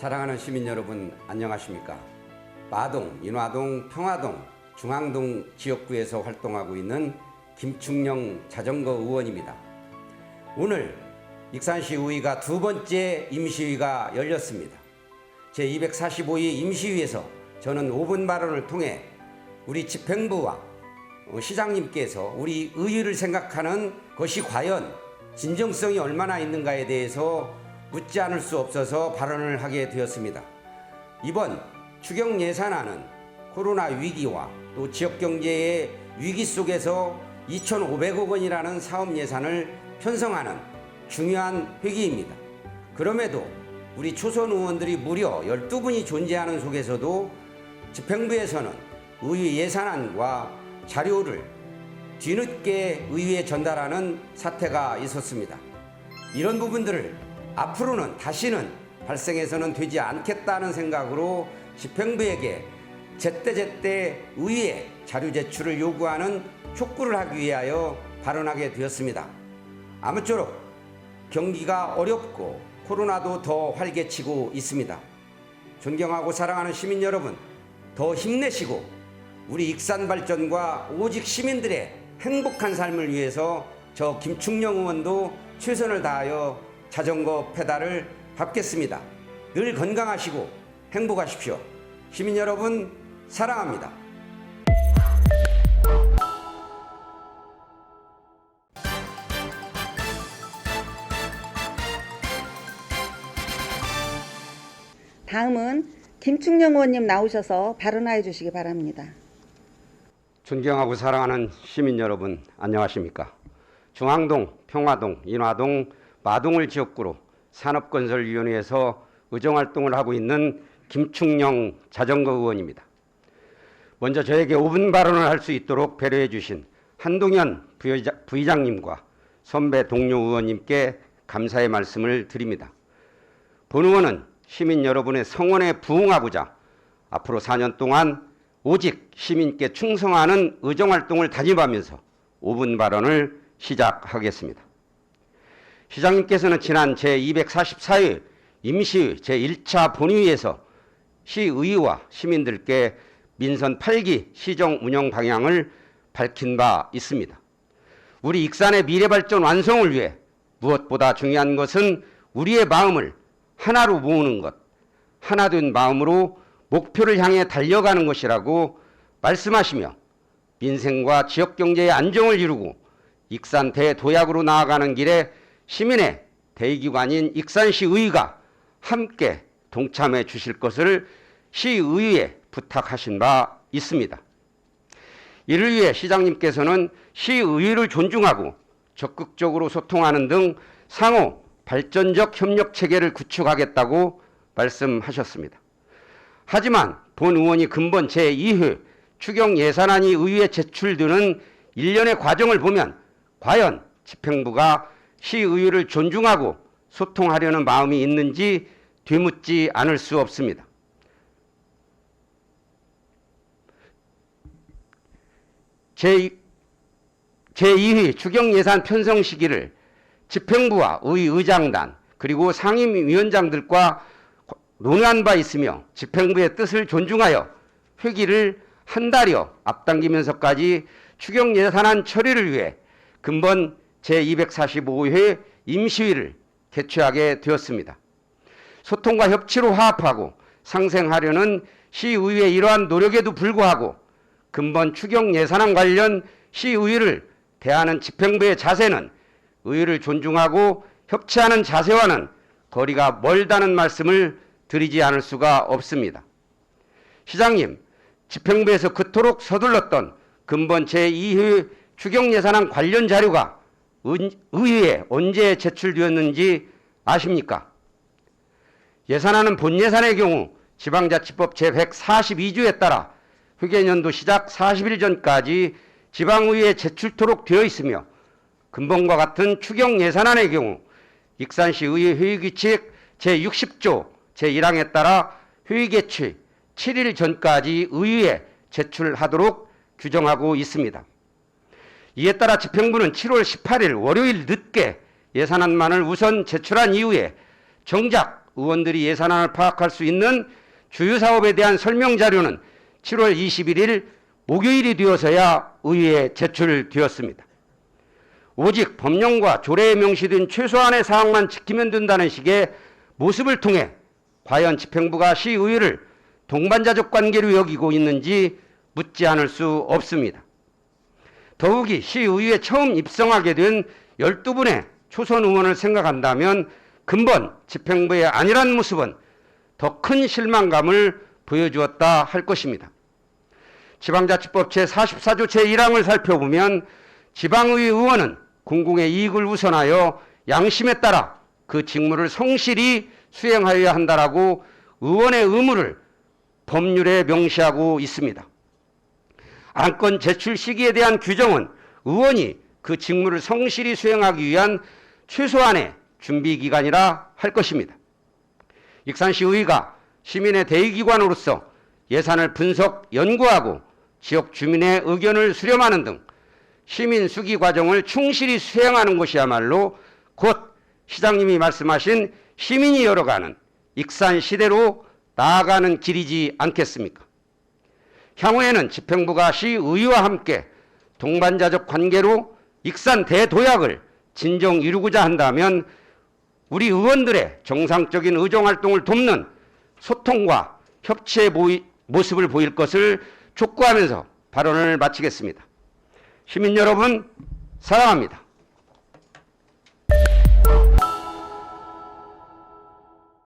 사랑하는 시민 여러분 안녕하십니까? 마동, 인화동, 평화동, 중앙동 지역구에서 활동하고 있는 김충령 자전거 의원입니다. 오늘 익산시 의회가 두 번째 임시회가 열렸습니다. 제245회 임시회에서 저는 5분 발언을 통해 우리 집행부와 어, 시장님께서 우리 의회를 생각하는 것이 과연 진정성이 얼마나 있는가에 대해서 묻지 않을 수 없어서 발언을 하게 되었습니다. 이번 추경 예산안은 코로나 위기와 또 지역 경제의 위기 속에서 2,500억 원이라는 사업 예산을 편성하는 중요한 회기입니다. 그럼에도 우리 초선 의원들이 무려 12분이 존재하는 속에서도 집행부에서는 의회 예산안과 자료를 뒤늦게 의회에 전달하는 사태가 있었습니다. 이런 부분들을 앞으로는 다시는 발생해서는 되지 않겠다는 생각으로 집행부에게 제때제때 의회 자료 제출을 요구하는 촉구를 하기 위하여 발언하게 되었습니다. 아무쪼록 경기가 어렵고 코로나도 더 활개치고 있습니다. 존경하고 사랑하는 시민 여러분, 더 힘내시고 우리 익산 발전과 오직 시민들의 행복한 삶을 위해서 저 김충령 의원도 최선을 다하여 자전거 페달을 밟겠습니다. 늘 건강하시고 행복하십시오. 시민 여러분, 사랑합니다. 다음은 김충령 의원님 나오셔서 발언하여 주시기 바랍니다. 존경하고 사랑하는 시민 여러분 안녕하십니까? 중앙동, 평화동, 인화동, 마동을 지역구로 산업건설위원회에서 의정활동을 하고 있는 김충령 자전거 의원입니다. 먼저 저에게 5분 발언을 할 수 있도록 배려해 주신 한동현 부의장, 부의장 님과 선배 동료 의원님께 감사의 말씀을 드립니다. 본 의원은 시민 여러분의 성원에 부응하고자 앞으로 4년 동안 오직 시민께 충성하는 의정활동을 다짐하면서 5분 발언을 시작하겠습니다. 시장님께서는 지난 제244회 임시의 제1차 본회의에서 시의회와 시민들께 민선 8기 시정 운영 방향을 밝힌 바 있습니다. 우리 익산의 미래 발전 완성을 위해 무엇보다 중요한 것은 우리의 마음을 하나로 모으는 것, 하나 된 마음으로 목표를 향해 달려가는 것이라고 말씀하시며 민생과 지역 경제의 안정을 이루고 익산 대도약으로 나아가는 길에 시민의 대기관인 익산시 의회가 함께 동참해 주실 것을 시의회에 부탁하신 바 있습니다. 이를 위해 시장님께서는 시의회를 존중하고 적극적으로 소통하는 등 상호 발전적 협력 체계를 구축하겠다고 말씀하셨습니다. 하지만 본 의원이 근본 제2회 추경 예산안이 의회에 제출되는 일련의 과정을 보면 과연 집행부가 시의회를 존중하고 소통하려는 마음이 있는지 되묻지 않을 수 없습니다. 제, 제2회 추경 예산 편성 시기를 집행부와 의의장단 그리고 상임위원장들과 논의한 바 있으며 집행부의 뜻을 존중하여 회기를 한 달여 앞당기면서까지 추경 예산안 처리를 위해 근본 제245회 임시회를 개최하게 되었습니다. 소통과 협치로 화합하고 상생하려는 시의회의 이러한 노력에도 불구하고 근본 추경 예산안 관련 시의회를 대하는 집행부의 자세는 의회를 존중하고 협치하는 자세와는 거리가 멀다는 말씀을 드리지 않을 수가 없습니다. 시장님, 집행부에서 그토록 서둘렀던 근본 제2회 추경 예산안 관련 자료가 은- 의회에 언제 제출되었는지 아십니까? 예산안은 본 예산의 경우 지방자치법 제142조에 따라 회계연도 시작 40일 전까지 지방의회에 제출토록 되어 있으며 근본과 같은 추경 예산안의 경우 익산시 의회 회의규칙 제60조 제1항에 따라 회의 개최 7일 전까지 의회에 제출하도록 규정하고 있습니다. 이에 따라 집행부는 7월 18일 월요일 늦게 예산안만을 우선 제출한 이후에 정작 의원들이 예산안을 파악할 수 있는 주요 사업에 대한 설명 자료는 7월 21일 목요일이 되어서야 의회에 제출되었습니다. 오직 법령과 조례에 명시된 최소한의 사항만 지키면 된다는 식의 모습을 통해 과연 집행부가 시의회를 동반자적 관계로 여기고 있는지 묻지 않을 수 없습니다. 더욱이 시의회에 처음 입성하게 된 12분의 초선 의원을 생각한다면 근본 집행부의 아니란 모습은 더 큰 실망감을 보여주었다 할 것입니다. 지방자치법 제44조 제1항을 살펴보면 지방의 의원은 공공의 이익을 우선하여 양심에 따라 그 직무를 성실히 수행하여야 한다라고 의원의 의무를 법률에 명시하고 있습니다. 안건 제출 시기에 대한 규정은 의원이 그 직무를 성실히 수행하기 위한 최소한의 준비 기간이라 할 것입니다. 익산시 의회가 시민의 대의기관으로서 예산을 분석, 연구하고 지역 주민의 의견을 수렴하는 등 시민 수기 과정을 충실히 수행하는 것이야말로 곧 시장님이 말씀하신 시민이 열어가는 익산 시대로 나아가는 길이지 않겠습니까? 향후에는 집행부가 시의회와 함께 동반자적 관계로 익산 대도약을 진정 이루고자 한다면 우리 의원들의 정상적인 의정 활동을 돕는 소통과 협치의 모이- 모습을 보일 것을 촉구하면서 발언을 마치겠습니다. 시민 여러분, 사랑합니다.